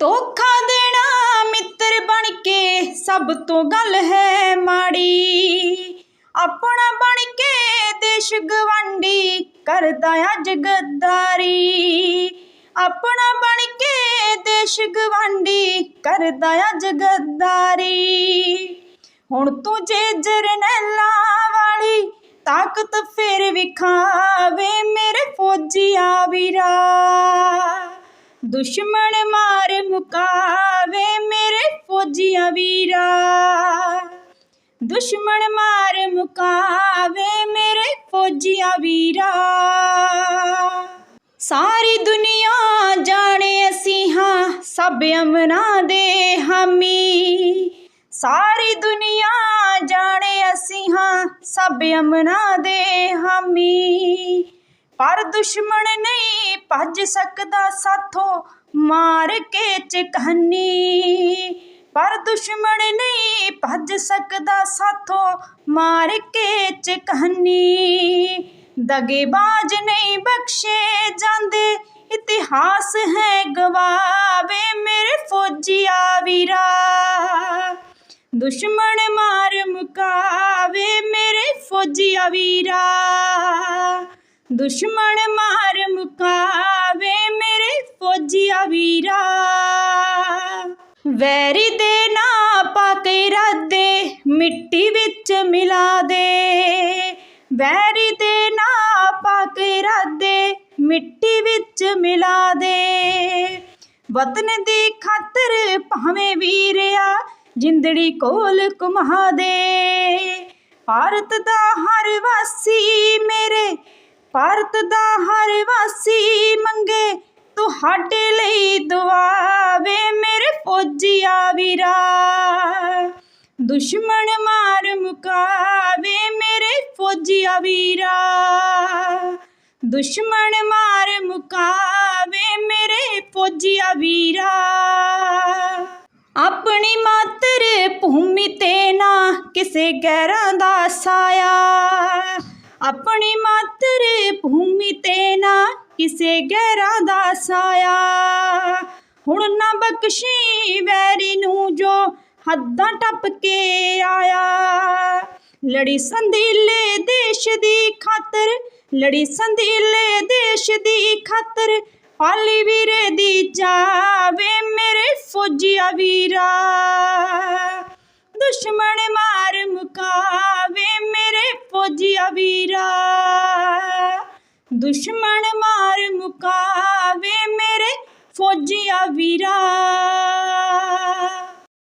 ਧੋਖਾ ਦੇਣਾ ਮਿੱਤਰ ਬਣ ਕੇ ਸਭ ਤੋਂ ਗੱਲ ਹੈ ਮਾੜੀ। ਆਪਣਾ ਬਣ ਕੇ ਦੇਸ਼ ਗਵੰਡੀ ਕਰਦਾ ਅੱਜ ਗੱਦਾਰੀ ਆਪਣਾ ਬਣ ਕੇ ਦੇਸ਼ ਗਵੰਡੀ ਕਰਦਾ ਅੱਜ ਗੱਦਾਰੀ ਹੁਣ ਤੂੰ ਜੇ ਜਰਨੈਲਾ ਵਾਲੀ ਤਾਕਤ ਫੇਰ ਵਿਖਾਵੇ ਮੇਰੇ ਫੌਜੀਆ ਵੀਰਾ। ਦੁਸ਼ਮਣ ਮਾਰ ਮੁਕਾਵੇ ਮੇਰੇ ਫੌਜੀਆਂ ਵੀਰਾ। ਦੁਸ਼ਮਣ ਮਾਰ ਮੁਕਾਵੇ ਮੇਰੇ ਫੌਜੀਆਂ ਵੀਰਾ। ਸਾਰੀ ਦੁਨੀਆ ਜਾਣੇ ਅਸੀਂ ਹਾਂ, ਸਭ ਅਮਨਾਂ ਦੇ ਹਾਮੀ। ਸਾਰੀ ਦੁਨੀਆ ਜਾਣੇ ਅਸੀਂ ਹਾਂ, ਸਭ ਅਮਨਾਂ ਦੇ ਹਾਮੀ। ਪਰ ਦੁਸ਼ਮਣ ਨਹੀਂ ਭੱਜ ਸਕਦਾ ਸਾਥੋਂ, ਮਾਰ ਕੇ ਚਕਹਨੀ ਪਰ ਦੁਸ਼ਮਣ ਨਹੀਂ ਭੱਜ ਸਕਦਾ ਸਾਥੋਂ, ਮਾਰ ਕੇ ਚਕਹਨੀ ਦਗੇਬਾਜ਼ ਨਹੀਂ ਬਖਸ਼ੇ ਜਾਂਦੇ, ਇਤਿਹਾਸ ਹੈ ਗਵਾਵੇ ਮੇਰੇ ਫੌਜੀਆ ਵੀਰਾ। ਦੁਸ਼ਮਣ ਮਾਰ ਮੁਕਾਵੇ ਮੇਰੇ ਫੌਜੀਆ ਵੀਰਾ। ਦੁਸ਼ਮਣ ਮਾਰ ਮੁਕਾਵੇ ਮੇਰੇ ਫੌਜੀਆ ਵੀਰਾ। ਵੈਰੀ ਦੇ ਨਾ ਪਾ ਕੇ ਇਰਾਦੇ ਮਿੱਟੀ ਵਿੱਚ ਮਿਲਾ ਦੇ। ਵੈਰੀ ਦੇ ਨਾ ਪਾ ਕੇ ਇਰਾਦੇ ਮਿੱਟੀ ਵਿੱਚ ਮਿਲਾ ਦੇ। ਵਤਨ ਦੀ ਖਾਤਰ ਭਾਵੇਂ ਵੀਰਿਆ, ਜਿੰਦੜੀ ਕੋਲ ਕੁਮਾ ਦੇ। ਭਾਰਤ ਦਾ ਹਰ ਵਾਸੀ ਮੇਰੇ ਭਾਰਤ ਦਾ ਹਰ ਵਾਸੀ ਮੰਗੇ, ਤੁਹਾਡੇ ਲਈ ਦੁਆਵੇ ਮੇਰੇ ਫੌਜੀਆ ਵੀਰਾ। ਦੁਸ਼ਮਣ ਮਾਰ ਮੁਕਾਵੇ ਮੇਰੇ ਫੌਜੀਆ ਵੀਰਾ। ਦੁਸ਼ਮਣ ਮਾਰ ਮੁਕਾਵੇ ਮੇਰੇ ਫੌਜੀਆ ਵੀਰਾ। ਆਪਣੀ ਮਾਤਰ ਭੂਮੀ ਤੇ ਨਾ ਕਿਸੇ ਗੈਰਾਂ ਦਾ ਸਾਇਆ। ਕਿਸੇ ਗਹਿਰਾ ਦਾ ਸਾਇਆ। ਹੁਣ ਨਾ ਬਖਸ਼ੀ ਵੈਰੀ ਨੂੰ ਜੋ ਹੱਦਾਂ ਟੱਪ ਕੇ ਆਇਆ। ਲੜੀ ਸੰਦੀਲੇ ਦੇਸ਼ ਦੀ ਖਾਤਰ, ਲੜੀ ਸੰਦੀਲੇ ਦੇਸ਼ ਦੀ ਖਾਤਰ, ਪਾਲੀ ਵੀਰੇ ਦੀ ਜਾਵੇ ਮੇਰੇ ਫੌਜੀਆ ਵੀਰਾ। ਦੁਸ਼ਮਣ ਮਾਰ ਮੁਕਾਵੇ ਮੇਰੇ ਫੌਜੀਆ ਵੀਰਾ। ਦੁਸ਼ਮਣ ਮਾਰ ਮੁਕਾਵੇ ਮੇਰੇ ਫੌਜੀਆ ਵੀਰਾ।